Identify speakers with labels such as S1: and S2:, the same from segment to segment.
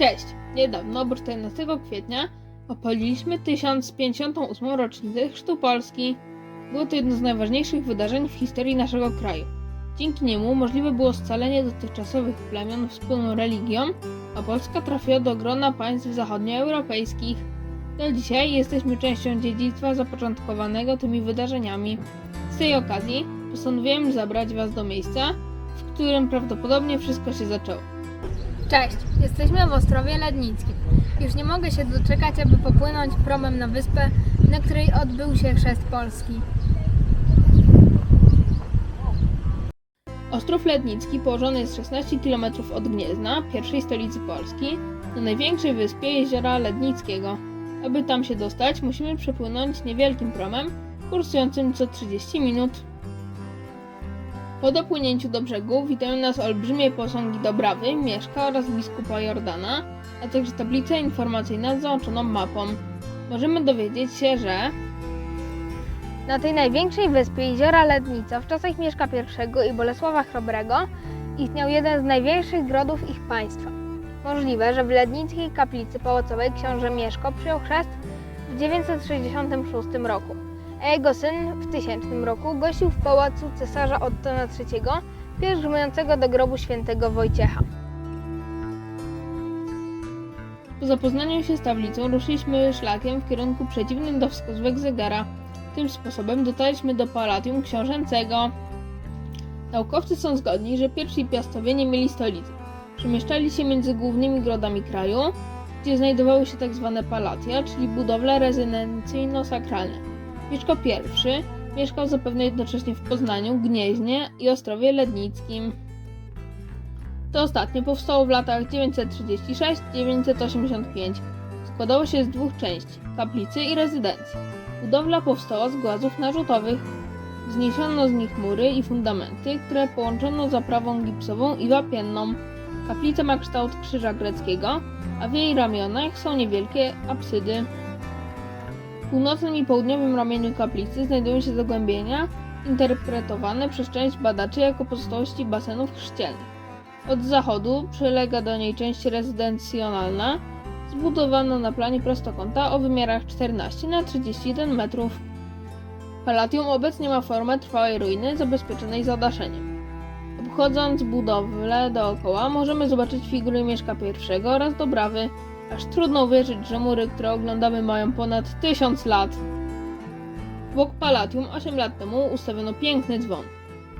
S1: Cześć! Niedawno, bo 14 kwietnia, opaliliśmy 1058 rocznicę Chrztu Polski. Było to jedno z najważniejszych wydarzeń w historii naszego kraju. Dzięki niemu możliwe było scalenie dotychczasowych plemion wspólną religią, a Polska trafiła do grona państw zachodnioeuropejskich. Do dzisiaj jesteśmy częścią dziedzictwa zapoczątkowanego tymi wydarzeniami. Z tej okazji postanowiłem zabrać Was do miejsca, w którym prawdopodobnie wszystko się zaczęło.
S2: Cześć, jesteśmy w Ostrowie Lednickim. Już nie mogę się doczekać, aby popłynąć promem na wyspę, na której odbył się chrzest Polski.
S1: Ostrów Lednicki położony jest 16 km od Gniezna, pierwszej stolicy Polski, na największej wyspie jeziora Lednickiego. Aby tam się dostać, musimy przepłynąć niewielkim promem, kursującym co 30 minut. Po dopłynięciu do brzegu witają nas olbrzymie posągi Dobrawy, Mieszka oraz biskupa Jordana, a także tablica informacyjna z załączoną mapą. Możemy dowiedzieć się, że
S2: Na tej największej wyspie jeziora Lednica w czasach Mieszka I i Bolesława Chrobrego istniał jeden z największych grodów ich państwa. Możliwe, że w Lednickiej kaplicy pałacowej książę Mieszko przyjął chrzest w 966 roku, jego syn w 1000 roku gościł w pałacu cesarza Ottona III, pielgrzymującego do grobu świętego Wojciecha.
S1: Po zapoznaniu się z tablicą ruszyliśmy szlakiem w kierunku przeciwnym do wskazówek zegara. Tym sposobem dotarliśmy do Palatium Książęcego. Naukowcy są zgodni, że pierwsi piastowie nie mieli stolicy. Przemieszczali się między głównymi grodami kraju, gdzie znajdowały się tzw. palatia, czyli budowle rezydencyjno-sakralne. Mieszko I mieszkał zapewne jednocześnie w Poznaniu, Gnieźnie i Ostrowie Lednickim. To ostatnie powstało w latach 936-985. Składało się z dwóch części kaplicy i rezydencji. Budowla powstała z głazów narzutowych. Wzniesiono z nich mury i fundamenty, które połączono zaprawą gipsową i wapienną. Kaplica ma kształt krzyża greckiego, a w jej ramionach są niewielkie apsydy. Północnym i południowym ramieniu kaplicy znajdują się zagłębienia, interpretowane przez część badaczy jako pozostałości basenów chrzcielnych. Od zachodu przylega do niej część rezydencjonalna, zbudowana na planie prostokąta o wymiarach 14 na 31 metrów. Palatium obecnie ma formę trwałej ruiny zabezpieczonej zadaszeniem. Obchodząc budowlę dookoła możemy zobaczyć figury Mieszka I oraz Dobrawy, aż trudno uwierzyć, że mury, które oglądamy mają ponad 1000 lat. Obok Palatium 8 lat temu ustawiono piękny dzwon.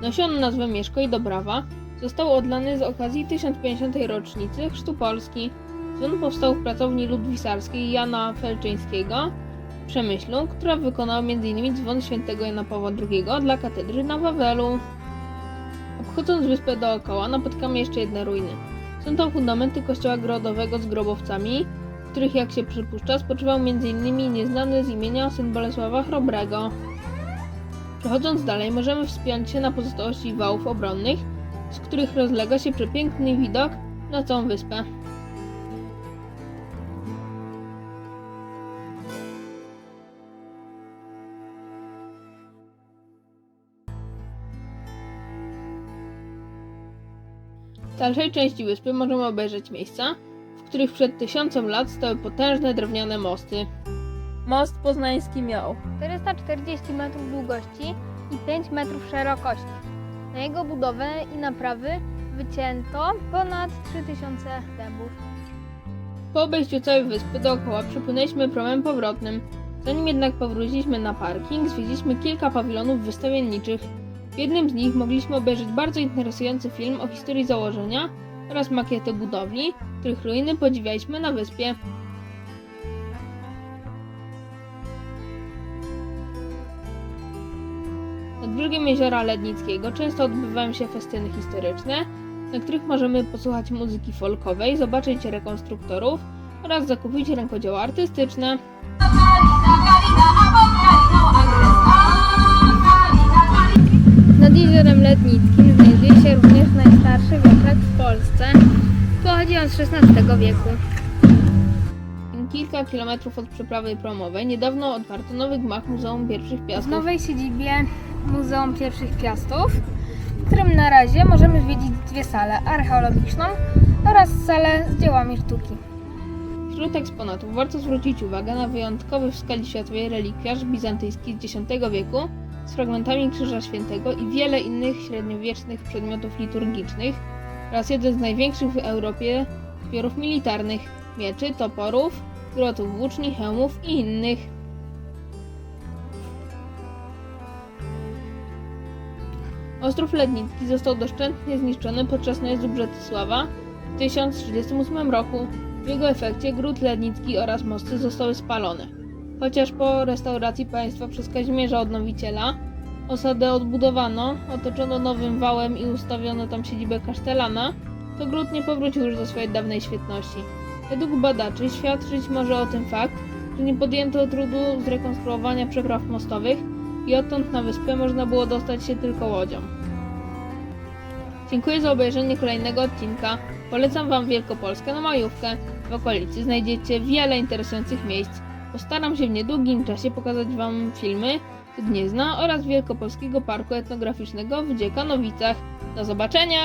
S1: Nosi on nazwę Mieszko i Dobrawa, został odlany z okazji 1050. rocznicy Chrztu Polski. Dzwon powstał w pracowni ludwisarskiej Jana Felczyńskiego w Przemyślu, która wykonała m.in. dzwon świętego Jana Pawła II dla katedry na Wawelu. Obchodząc wyspę dookoła napotykamy jeszcze jedne ruiny. Są to fundamenty kościoła grodowego z grobowcami, w których jak się przypuszcza spoczywał m.in. nieznany z imienia syn Bolesława Chrobrego. Przechodząc dalej możemy wspiąć się na pozostałości wałów obronnych, z których rozlega się przepiękny widok na całą wyspę. Dalszej części wyspy możemy obejrzeć miejsca, w których przed tysiącem lat stały potężne drewniane mosty. Most poznański miał
S2: 440 metrów długości i 5 metrów szerokości. Na jego budowę i naprawy wycięto ponad 3000 dębów.
S1: Po obejściu całej wyspy dookoła przepłynęliśmy promem powrotnym. Zanim jednak powróciliśmy na parking, zwiedziliśmy kilka pawilonów wystawienniczych. W jednym z nich mogliśmy obejrzeć bardzo interesujący film o historii założenia oraz makiety budowli, których ruiny podziwialiśmy na wyspie. Nad brzegiem jeziora Lednickiego często odbywają się festyny historyczne, na których możemy posłuchać muzyki folkowej, zobaczyć rekonstruktorów oraz zakupić rękodzieła artystyczne.
S2: Jeziorem Lednickim znajduje się również najstarszy wiatrak w Polsce. Pochodzi on z XVI wieku.
S1: Kilka kilometrów od przeprawy promowej niedawno otwarto nowy gmach Muzeum Pierwszych
S2: W
S1: Piastów.
S2: nowej siedzibie Muzeum Pierwszych Piastów, w którym na razie możemy zwiedzić dwie sale, archeologiczną oraz salę z dziełami sztuki.
S1: Wśród eksponatów warto zwrócić uwagę na wyjątkowy w skali światowej relikwiarz bizantyjski z X wieku z fragmentami Krzyża Świętego i wiele innych średniowiecznych przedmiotów liturgicznych oraz jeden z największych w Europie zbiorów militarnych mieczy, toporów, grotów włóczni, hełmów i innych. Ostrów Lednicki został doszczętnie zniszczony podczas najezdu Brzetysława w 1038 roku. W jego efekcie gród Lednicki oraz mosty zostały spalone. Chociaż po restauracji państwa przez Kazimierza Odnowiciela osadę odbudowano, otoczono nowym wałem i ustawiono tam siedzibę kasztelana, to gród nie powrócił już do swojej dawnej świetności. Według badaczy świadczyć może o tym fakt, że nie podjęto trudu zrekonstruowania przepraw mostowych i odtąd na wyspę można było dostać się tylko łodzią. Dziękuję za obejrzenie kolejnego odcinka. Polecam Wam Wielkopolskę na majówkę. W okolicy znajdziecie wiele interesujących miejsc. Postaram się w niedługim czasie pokazać Wam filmy z Gniezna oraz Wielkopolskiego Parku Etnograficznego w Dziekanowicach. Do zobaczenia!